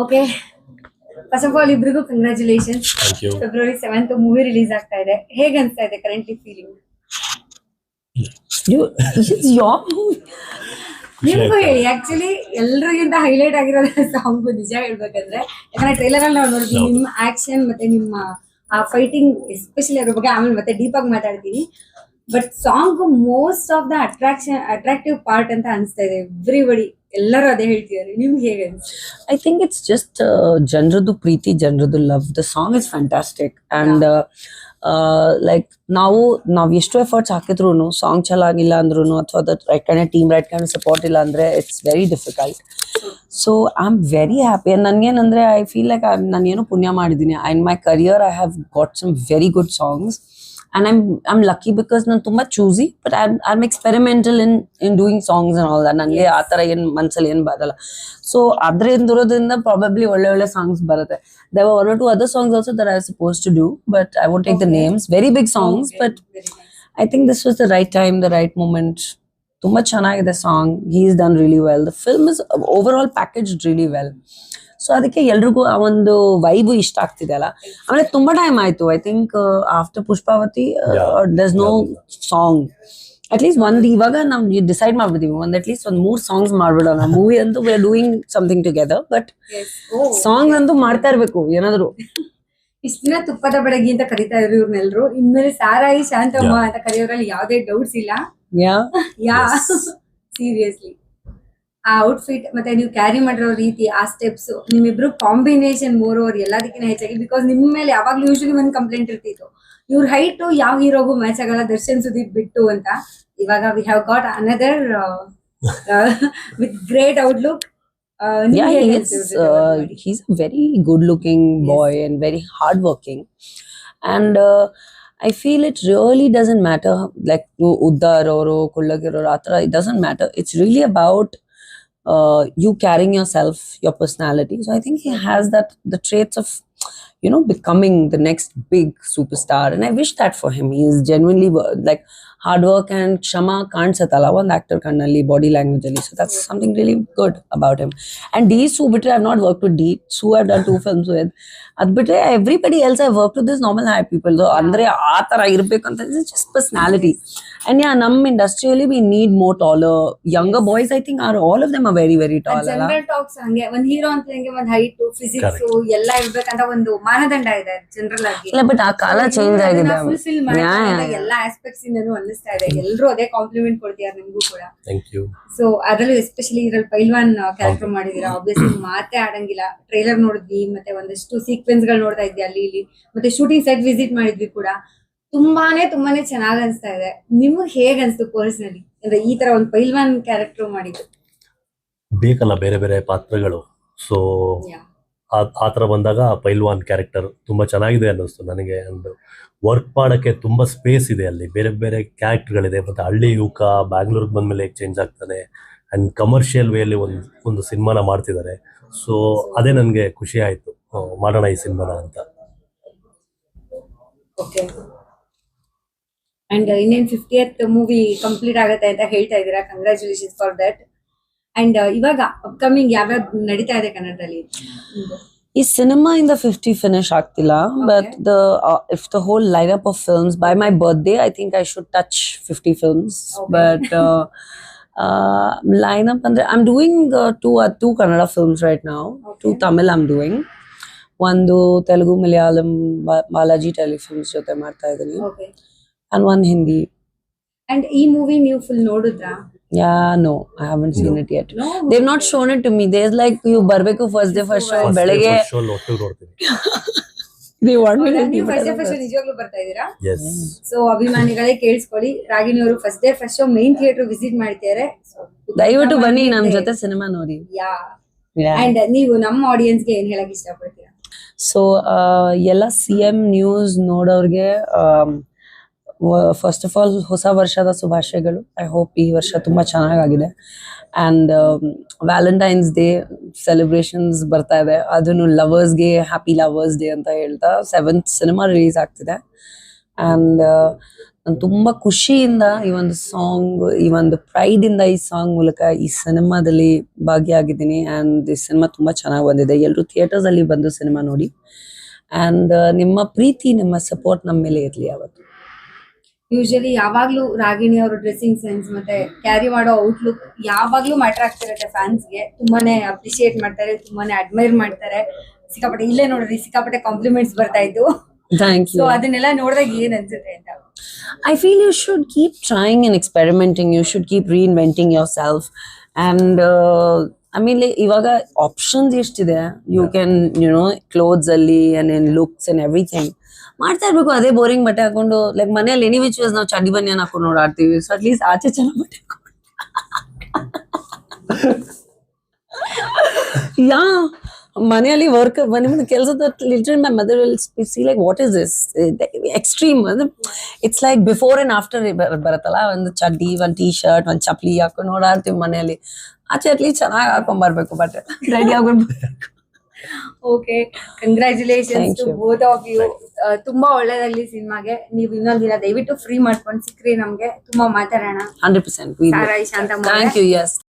Okay first of all ಇಬ್ರಿಗೂ congratulation thank you February seventh movie release ಆಗ್ತಾ ಇದೆ. ಹೇಗೆ ಅನ್ಸ್ತಾ ಇದೆ ಕರೆಂಟ್ಲಿ ಫೀಲಿಂಗ್ ನಿಮ್ಗೂ ಹೇಳಿ ಆಕ್ಚುಲಿ ಎಲ್ರಿಗಿಂತ ಹೈಲೈಟ್ ಆಗಿರೋದು ಸಾಂಗ್ ನಿಜ ಹೇಳ್ಬೇಕಂದ್ರೆ. ಯಾಕಂದ್ರೆ ಟ್ರೈಲರ್ ಅಲ್ಲಿ ನಾವು ನೋಡ್ತೀವಿ ನಿಮ್ಮ ಆಕ್ಷನ್ ಮತ್ತೆ ನಿಮ್ಮ ಆ ಫೈಟಿಂಗ್ ಎಸ್ಪೆಷಲಿ ಅದ್ರ ಬಗ್ಗೆ ಆಮೇಲೆ ಮತ್ತೆ ಡೀಪ್ ಆಗಿ ಮಾತಾಡ್ತೀನಿ. But song most of the attraction attractive part ಅಂತ ಅನ್ಸ್ತಾ ಇದೆ. ಎವ್ರಿಬಡಿ ಎಲ್ಲರೂ ಅದೇ ಹೇಳ್ತಿದ್ದಾರೆ. ನಿಮ್ಗೆ ಹೇಗೆ ಐ ಥಿಂಕ್ ಇಟ್ಸ್ ಜಸ್ಟ್ ಜನರದ್ದು ಪ್ರೀತಿ ಜನರದ್ದು love the song is fantastic and like ನಾವು ನಾವು ಎಷ್ಟು ಎಫರ್ಟ್ಸ್ ಹಾಕಿದ್ರು ಸಾಂಗ್ ಚೆನ್ನಾಗಿಲ್ಲ ಅಂದ್ರೂ ಅಥವಾ ಅದು right kind team right kind support ಇಲ್ಲ ಅಂದ್ರೆ it's very difficult so I am very happy ನನ್ಗೇನಂದ್ರೆ I feel like ನಾನು ಏನು ಪುಣ್ಯ ಮಾಡಿದ್ದೀನಿ. And my career I have got some very good songs and I'm I'm lucky because ನಾನು ತುಂಬಾ choosy but I I'm experimental in in doing songs and all that ನನಗೆ ಆ ಥರ ಏನು ಮನ್ಸಲ್ಲಿ ಏನು ಬರಲ್ಲ ಸೊ ಅದರಿಂದ ಇರೋದ್ರಿಂದ ಪ್ರಾಬಬ್ಲಿ ಒಳ್ಳೆ ಒಳ್ಳೆ ಸಾಂಗ್ಸ್ ಬರುತ್ತೆ Dev one two other songs also that I suppose to do but I won't take the names very big songs but I think this was the right time the right moment ತುಂಬಾ ಚೆನ್ನಾಗಿದೆ song. He is done really well the film is over all package really well so ಅದಕ್ಕೆ ಎಲ್ರಿಗೂ ಆ ಒಂದು vibe ಇಷ್ಟ ಆಗ್ತಿದೆ ಅಲ್ಲ ಆಮೇಲೆ ತುಂಬಾ ಟೈಮ್ ಆಯ್ತು. I think after Pushpavati does this no song at least ಒಂದ್ ಇವಾಗ ನಾವು ಡಿಸೈಡ್ ಮಾಡ್ಬಿದ್ದೀವಿ ಒಂದ್ ಅಟ್ ಲೀಸ್ಟ್ ಒಂದ್ ಮೂರ್ ಸಾಂಗ್ಸ್ ಮಾಡ್ಬಿಡೋಣ. ಮೂವಿ ಅಂತೂ we are doing something together but songs ಅಂತೂ ಮಾಡ್ತಾ ಇರಬೇಕು ಏನಾದ್ರು. ಇಷ್ಟ ದಿನ ತುಪ್ಪದ ಬೆಳಗ್ಗೆ ಅಂತ ಕರಿತಾ ಇದ್ರು ಇವ್ರನ್ನೆಲ್ಲರೂ ಇನ್ಮೇಲೆ ಸಾರಾಯಿ ಶಾಂತಮ್ಮ ಅಂತ ಕರೆಯೋರಲ್ಲಿ ಯಾವುದೇ ಡೌಟ್ಸ್ ಇಲ್ಲ. ಯಾ ಯಾ ಸೀರಿಯಸ್ಲಿ ಆ ಔಟ್ಫಿಟ್ ಮತ್ತೆ ನೀವು ಕ್ಯಾರಿ ಮಾಡಿರೋ ರೀತಿ ಆ ಸ್ಟೆಪ್ಸ್ ನಿಮ್ಮಿಬ್ರು ಕಾಂಬಿನೇಷನ್ ಮೋರ್ ಓವರ್ ಎಲ್ಲದಕ್ಕಿಂತ ಹೆಚ್ಚಾಗಿ ಬಿಕಾಸ್ ನಿಮ್ಮ ಮೇಲೆ ಯಾವಾಗ್ಲೂ ಯೂಶಲಿ ಒಂದು ಕಂಪ್ಲೇಂಟ್ ಇರ್ತಿತ್ತು. ಇವ್ರ ಹೈಟ್ ಯಾವ ಹೀರೋಗೂ ಮ್ಯಾಚ್ ಆಗಲ್ಲ ದರ್ಶನ್ ಸುದೀಪ್ ಬಿಟ್ಟು ಅಂತ. ಇವಾಗ we have got another with great outlook yeah is uh, he's a very good looking boy and very hard working and uh, i feel it really doesn't matter like uddar or kullagir or atra it doesn't matter. It's really about uh, you carrying yourself your personality. So i think he has that the traits of you know becoming the next big superstar and i wish that for him he is genuinely wo- like hard work and kshama ಕಾಣಿಸತ್ತಲ್ಲ ಒಂದು actor ಕಣ್ಣಲ್ಲಿ body language ಅಲ್ಲಿ so that's something really good about him and D ಸೂ ಬಿಟ್ರೆ I've not work to D Suu I've done two films with ಅದ್ ಬಿಟ್ರೆ everybody else I work to this normal high people ಅಂದ್ರೆ ಆ ತರ ಇರ್ಬೇಕಂತ just personality and ಯಾ ನಮ್ ಇಂಡಸ್ಟ್ರಿಯಲ್ಲಿ we need more taller younger boys I think are all of them are very very tall ಅಲ್ಲ general tax ಹಂಗೆ ಒಂದ್ ಹೀರೋ ಅಂತ ಹಂಗೆ ಒಂದ್ ಹೈಟ್ ಫಿಸಿಕ್ಸ್ Correct. ಎಲ್ಲ ಇರ್ಬೇಕಂತ ಒಂದು ಮಾನದಂಡ ಇದೆ ಜನರಲ್ ಆಗಿ. ಇಲ್ಲ ಬಟ್ ಆ ಕಾಲ ಚೇಂಜ್ ಆಗಿದೆ. ಫುಲ್ಫಿಲ್ ಮಾಡಿ. ಎಲ್ಲ ಆಸ್ಪೆಕ್ಟ್ಸ್ ಇಂದನೂ ಅನ್ನಿಸ್ತಾ ಇದೆ. ಎಲ್ಲರೂ ಅದೇ ಕಾಂಪ್ಲಿಮೆಂಟ್ ಕೊಡ್ತಿದ್ದಾರೆ ನಿಮ್ಗೂ ಕೂಡ? ಥ್ಯಾಂಕ್ ಯು ಸೊ ಅದರಲ್ಲೂ ಎಸ್ಪೆಷಲಿ ಇದ್ರಲ್ಲಿ ಪೈಲ್ವಾನ್ ಕ್ಯಾರೆಕ್ಟರ್ ಮಾಡಿದೀರಾ ಆಬ್ವಿಯಸ್ಲಿ ಮಾತೇ ಆಡಂಗಿಲ್ಲ. ಟ್ರೈಲರ್ ನೋಡಿದ್ವಿ ಮತ್ತೆ ಒಂದಷ್ಟು ಸೀಕ್ವೆನ್ಸ್ಗಳು ನೋಡ್ತಾ ಇದ್ವಿ ಅಲ್ಲಿ ಇಲ್ಲಿ. ಮತ್ತೆ ಶೂಟಿಂಗ್ ಸೆಟ್ ವಿಸಿಟ್ ಮಾಡಿದ್ವಿ ಕೂಡ. ತುಂಬಾನೇ ತುಂಬಾನೇ ಚೆನ್ನಾಗ್ ಅನ್ಸ್ತಾ ಇದೆ. ನಿಮ್ಗೆ ಹೇಗ್ ಅನ್ಸ್ತು ಪರ್ಸನಲಿ ಅಂದ್ರೆ ಈ ತರ ಒಂದು ಪೈಲ್ವಾನ್ ಕ್ಯಾರೆಕ್ಟರ್ ಮಾಡಿದ್ದು. ಬೇಕಲ್ಲ ಬೇರೆ ಬೇರೆ ಪಾತ್ರಗಳು. So Yeah. ಆ ಥರ ಬಂದಾಗ ಪೈಲ್ವಾನ್ ಕ್ಯಾರೆಕ್ಟರ್ ತುಂಬ ಚೆನ್ನಾಗಿದೆ ಅನ್ನಿಸ್ತು ನನಗೆ. ಒಂದು ವರ್ಕ್ ಮಾಡೋಕ್ಕೆ ತುಂಬ ಸ್ಪೇಸ್ ಇದೆ ಅಲ್ಲಿ. ಬೇರೆ ಬೇರೆ ಕ್ಯಾರೆಕ್ಟರ್ಗಳಿದೆ ಮತ್ತು ಹಳ್ಳಿ ಯುವಕ ಬ್ಯಾಂಗ್ಳೂರ್ಗೆ ಬಂದಮೇಲೆ ಚೇಂಜ್ ಆಗ್ತಾನೆ ಆ್ಯಂಡ್ ಕಮರ್ಷಿಯಲ್ ವೇಲಿ ಒಂದು ಒಂದು ಸಿನಿಮಾನ ಮಾಡ್ತಿದ್ದಾರೆ ಸೊ ಅದೇ ನನಗೆ ಖುಷಿ ಆಯಿತು. ಮಾಡೋಣ ಈ ಸಿನಿಮಾನ ಅಂತ. Okay and fifty fiftieth movie complete ಆಗುತ್ತೆ ಅಂತ ಹೇಳ್ತಾ ಇದ್ದೀರಾ. ಕಂಗ್ರ್ಯಾಚುಲೇಷನ್ಸ್ ಫಾರ್ ದಟ್ ಅಂಡ್ ಇವಾಗ ಅಪ್ಕಮಿಂಗ್ ಯಾವ್ಯಾವ ನಡೀತಾ ಇದೆ ಕನ್ನಡದಲ್ಲಿ? ಈ ಸಿನಿಮಾ ಇಂದ ಫಿಫ್ಟಿ ಫಿನಿಶ್ ಆಗ್ತಿಲ್ಲ but the if the whole line up of films by my birthday I think I should touch fifty films. But line up ಅಂದ್ರೆ I am doing two two Kannada films right ನಾವು two Tamil Tamil am doing ಒಂದು ತೆಲುಗು ಮಲಯಾಳಂ ಬಾಲಾಜಿ ಟೆಲಿಫಿಲ್ಮ್ಸ್ ಜೊತೆ ಮಾಡ್ತಾ ಇದ್ದೀನಿ. And one Hindi and ಈ movie ನೀವು full ನೋಡಿದ್ರಾ? Yeah no I haven scene No. It yet Dev not shown it to me Des like you ಬರ್ಬೇಕು first day first show ಬೆಳಗ್ಗೆ ಶೋ ಒಟ್ಟಿಗೆ ನೋಡ್ತೀನಿ they want me to ನೀವು keep it first day as a first first. ನಿಜವಾಗ್ಲೂ ಬರ್ತಾ ಇದ್ದೀರಾ? Yes so ಅಭಿಮಾನಿಗಳೇ ಕೇಳಿಸ್ಕೊಳ್ಳಿ. ರಾಗಿಣಿ ಅವರು first day first show main theatre visit ಮಾಡ್ತಿದ್ದಾರೆ. ದಯವಿಟ್ಟು ಬನ್ನಿ ನಮ್ ಜೊತೆ ಸಿನಿಮಾ ನೋಡಿ. ಯಾ. ಅಂಡ್ ನೀವು ನಮ್ಮ ಆಡಿಯನ್ಸ್ಗೆ ಏನ್ ಹೇಳಕ್ ಇಷ್ಟಪಡ್ತೀರಾ? ಸೊ ಎಲ್ಲ ಸಿ ಎಂ ನ್ಯೂಸ್ ನೋಡೋರ್ಗೆ ಫಸ್ಟ್ ಆಫ್ ಆಲ್ ಹೊಸ ವರ್ಷದ ಶುಭಾಶಯಗಳು. ಐ ಹೋಪ್ ಈ ವರ್ಷ ತುಂಬಾ ಚೆನ್ನಾಗಾಗಿದೆ. ಅಂಡ್ ವ್ಯಾಲೆಂಟೈನ್ಸ್ ಡೇ ಸೆಲೆಬ್ರೇಷನ್ಸ್ ಬರ್ತಾ ಇದೆ. ಅದನ್ನು ಲವರ್ಸ್ಗೆ ಹ್ಯಾಪಿ ಲವರ್ಸ್ ಡೇ ಅಂತ ಹೇಳ್ತಾ ಸೆವೆಂತ್ ಸಿನಿಮಾ ರಿಲೀಸ್ ಆಗ್ತಿದೆ. ಅಂಡ್ ನಾನು ತುಂಬಾ ಖುಷಿಯಿಂದ ಈ ಒಂದು ಸಾಂಗ್ ಈ ಒಂದು ಪ್ರೈಡ್ ಇಂದ ಈ ಸಾಂಗ್ ಮೂಲಕ ಈ ಸಿನಿಮಾದಲ್ಲಿ ಭಾಗಿಯಾಗಿದ್ದೀನಿ. ಅಂಡ್ ಈ ಸಿನಿಮಾ ತುಂಬಾ ಚೆನ್ನಾಗಿ ಬಂದಿದೆ. ಎಲ್ಲರೂ ಥಿಯೇಟರ್ಸ್ ಅಲ್ಲಿ ಬಂದು ಸಿನಿಮಾ ನೋಡಿ. ಅಂಡ್ ನಿಮ್ಮ ಪ್ರೀತಿ, ನಿಮ್ಮ ಸಪೋರ್ಟ್ ನಮ್ಮ ಮೇಲೆ ಇರ್ಲಿ ಯಾವತ್ತು. ಯೂಶಲಿ ಯಾವಾಗ್ಲೂ ರಾಗಿಣಿ ಅವರ ಡ್ರೆಸ್ಸಿಂಗ್ ಸೆನ್ಸ್ ಮತ್ತೆ ಕ್ಯಾರಿ ಮಾಡೋ ಔಟ್ಲುಕ್ ಯಾವಾಗ್ಲೂ ಮ್ಯಾಟರ್ ಆಗ್ತಿರುತ್ತೆ ಫ್ಯಾನ್ಸ್ಗೆ ತುಂಬಾನೇ ಅಪ್ರಿಶಿಯೇಟ್ ಮಾಡ್ತಾರೆ ತುಂಬಾನೇ ಅಡ್ಮೈರ್ ಮಾಡ್ತಾರೆ. ಸಿಕ್ಕಾಪಟ್ಟೆ ಇಲ್ಲೇ ನೋಡ್ರಿ ಸಿಕ್ಕಾಪಟ್ಟೆ ಕಾಂಪ್ಲಿಮೆಂಟ್ಸ್ ಬರ್ತಾ ಇದ್ದು ಸೊ ಯು ಅದನ್ನೆಲ್ಲ ನೋಡಿದಾಗ ಏನ್ ಅನ್ಸುತ್ತೆ ಅಂತ? I feel you should keep trying and experimenting. You should keep reinventing yourself. And uh, Like, ಇವಾಗ ಆಪ್ಷನ್ಸ್ ಎಷ್ಟಿದೆ? You can you know clothes ಅಲ್ಲಿ and in looks and everything ಮಾಡ್ತಾ ಇರ್ಬೇಕು ಅದೇ ಬೋರಿಂಗ್ ಬಟ್ಟೆ ಹಾಕೊಂಡು ಲೈಕ್ ಮನೆಯಲ್ಲಿ ಎನಿ ವಿಚ್ ನಾವು ಚಡ್ಡಿ ಬನ್ನಿಯನ್ ಹಾಕೊಂಡು ಓಡಾಡ್ತೀವಿ. ಸೊ ಅಟ್ಲೀಸ್ಟ್ ಆಚೆ ಚೆನ್ನಾಗಿ ಬಟ್ಟೆ ಯಾ ಮನೆಯಲ್ಲಿ ವರ್ಕ್ ನಿಮ್ದು ಕೆಲಸದ literal my mother will see like what is this extreme it's like before and after ಬರುತ್ತಲ್ಲ? ಒಂದು ಚಡ್ಡಿ ಒಂದು ಟೀ ಶರ್ಟ್ ಒಂದು ಚಪ್ಲಿ ಹಾಕೊಂಡು ಓಡಾಡ್ತೀವಿ ಮನೆಯಲ್ಲಿ. ಆಚೆ ಅಟ್ಲಿ ಚೆನ್ನಾಗಿ ಹಾಕೊಂಡ್ ಬರ್ಬೇಕು but ready ಆಗ್ಬಿಡ್ಬೇಕು okay congratulations. Both of you ತುಂಬಾ ಒಳ್ಳೇದಾಗ್ಲಿ ಸಿನಿಮಾಗೆ. ನೀವು ಇನ್ನೊಂದ್ ದಿನ ದಯವಿಟ್ಟು ಫ್ರೀ ಮಾಡ್ಕೊಂಡು ಸಿಕ್ರಿ ನಮ್ಗೆ. ತುಂಬಾ ಮಾತಾಡೋಣ. Hundred percent thank you yes